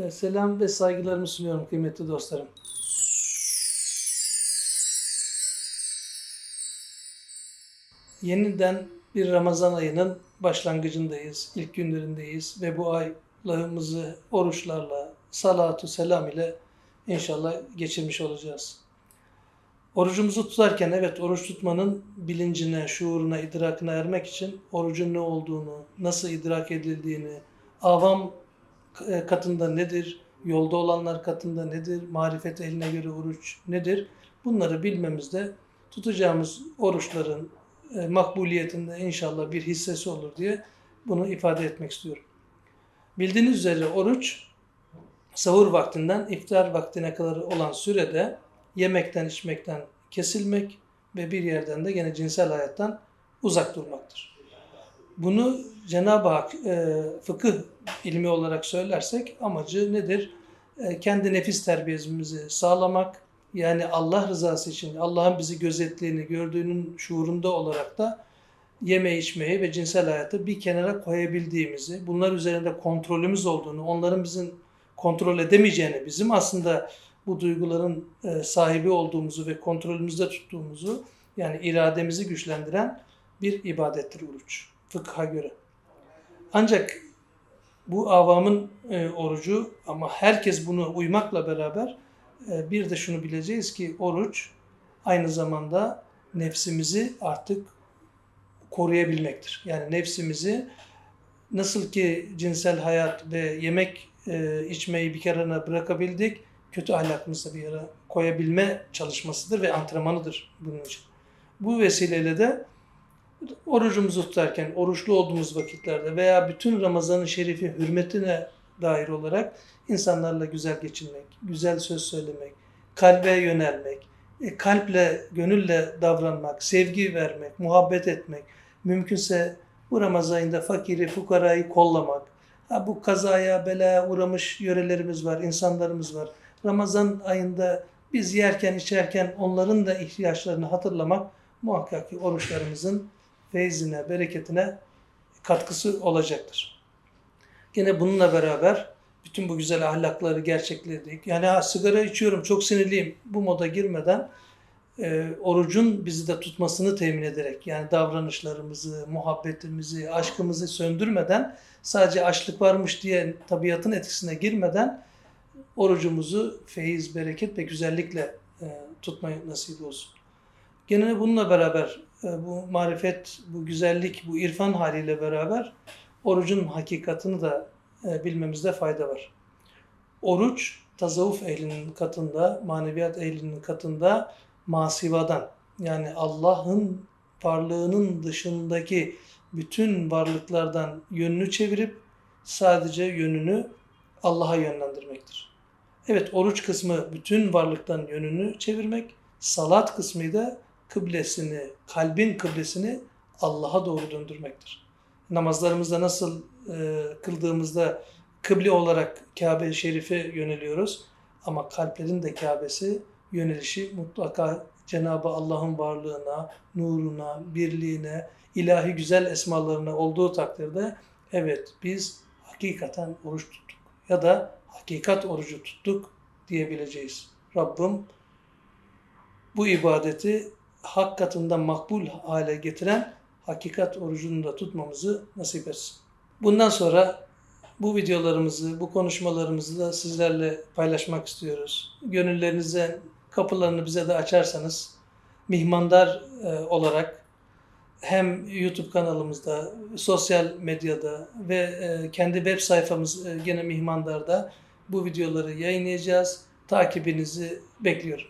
Ee, Selam ve saygılarımı sunuyorum kıymetli dostlarım. Yeniden bir Ramazan ayının başlangıcındayız, ilk günlerindeyiz ve bu aylığımızı oruçlarla, salatu selam ile inşallah geçirmiş olacağız. Orucumuzu tutarken evet oruç tutmanın bilincine, şuuruna, idrakına ermek için orucun ne olduğunu, nasıl idrak edildiğini, avam katında nedir, yolda olanlar katında nedir, marifet eline göre oruç nedir? Bunları bilmemizde tutacağımız oruçların e, makbuliyetinde inşallah bir hissesi olur diye bunu ifade etmek istiyorum. Bildiğiniz üzere oruç sahur vaktinden iftar vaktine kadar olan sürede yemekten içmekten kesilmek ve bir yerden de gene cinsel hayattan uzak durmaktır. Bunu Cenab-ı Hak e, fıkıh ilmi olarak söylersek amacı nedir? E, kendi nefis terbiyemizi sağlamak, yani Allah rızası için Allah'ın bizi gözettiğini, gördüğünün şuurunda olarak da yeme içmeyi ve cinsel hayatı bir kenara koyabildiğimizi, bunlar üzerinde kontrolümüz olduğunu, onların bizim kontrol edemeyeceğini, bizim aslında bu duyguların e, sahibi olduğumuzu ve kontrolümüzde tuttuğumuzu, yani irademizi güçlendiren bir ibadettir oruç fıkha göre. Ancak bu avamın e, orucu ama herkes bunu uymakla beraber e, bir de şunu bileceğiz ki oruç aynı zamanda nefsimizi artık koruyabilmektir. Yani nefsimizi nasıl ki cinsel hayat ve yemek e, içmeyi bir kenara bırakabildik, kötü ahlakımızı bir yere koyabilme çalışmasıdır ve antrenmanıdır bunun için. Bu vesileyle de orucumuzu tutarken, oruçlu olduğumuz vakitlerde veya bütün Ramazan-ı Şerif'i hürmetine dair olarak insanlarla güzel geçinmek, güzel söz söylemek, kalbe yönelmek, e, kalple, gönülle davranmak, sevgi vermek, muhabbet etmek, mümkünse bu Ramazan ayında fakiri, fukarayı kollamak, ha bu kazaya, belaya uğramış yörelerimiz var, insanlarımız var. Ramazan ayında biz yerken, içerken onların da ihtiyaçlarını hatırlamak muhakkak ki oruçlarımızın feyzine, bereketine katkısı olacaktır. Yine bununla beraber bütün bu güzel ahlakları gerçekledik. Yani ha, sigara içiyorum, çok sinirliyim. Bu moda girmeden e, orucun bizi de tutmasını temin ederek yani davranışlarımızı, muhabbetimizi, aşkımızı söndürmeden sadece açlık varmış diye tabiatın etkisine girmeden orucumuzu feyiz, bereket ve güzellikle e, tutmayı nasip olsun. Gene bununla beraber e, bu marifet, bu güzellik, bu irfan haliyle beraber orucun hakikatını da e, bilmemizde fayda var. Oruç, tasavvuf ehlinin katında, maneviyat ehlinin katında masivadan, yani Allah'ın varlığının dışındaki bütün varlıklardan yönünü çevirip sadece yönünü Allah'a yönlendirmektir. Evet oruç kısmı bütün varlıktan yönünü çevirmek, salat kısmı da kıblesini, kalbin kıblesini Allah'a doğru döndürmektir. Namazlarımızda nasıl e, kıldığımızda kıble olarak Kabe-i Şerif'e yöneliyoruz. Ama kalplerin de Kabe'si yönelişi mutlaka Cenab-ı Allah'ın varlığına, nuruna, birliğine, ilahi güzel esmalarına olduğu takdirde evet biz hakikaten oruç tuttuk ya da hakikat orucu tuttuk diyebileceğiz. Rabbim bu ibadeti hak katında makbul hale getiren hakikat orucunu da tutmamızı nasip etsin. Bundan sonra bu videolarımızı, bu konuşmalarımızı da sizlerle paylaşmak istiyoruz. Gönüllerinize kapılarını bize de açarsanız mihmandar e, olarak hem YouTube kanalımızda, sosyal medyada ve e, kendi web sayfamız e, gene Mihmandar'da bu videoları yayınlayacağız. Takibinizi bekliyorum.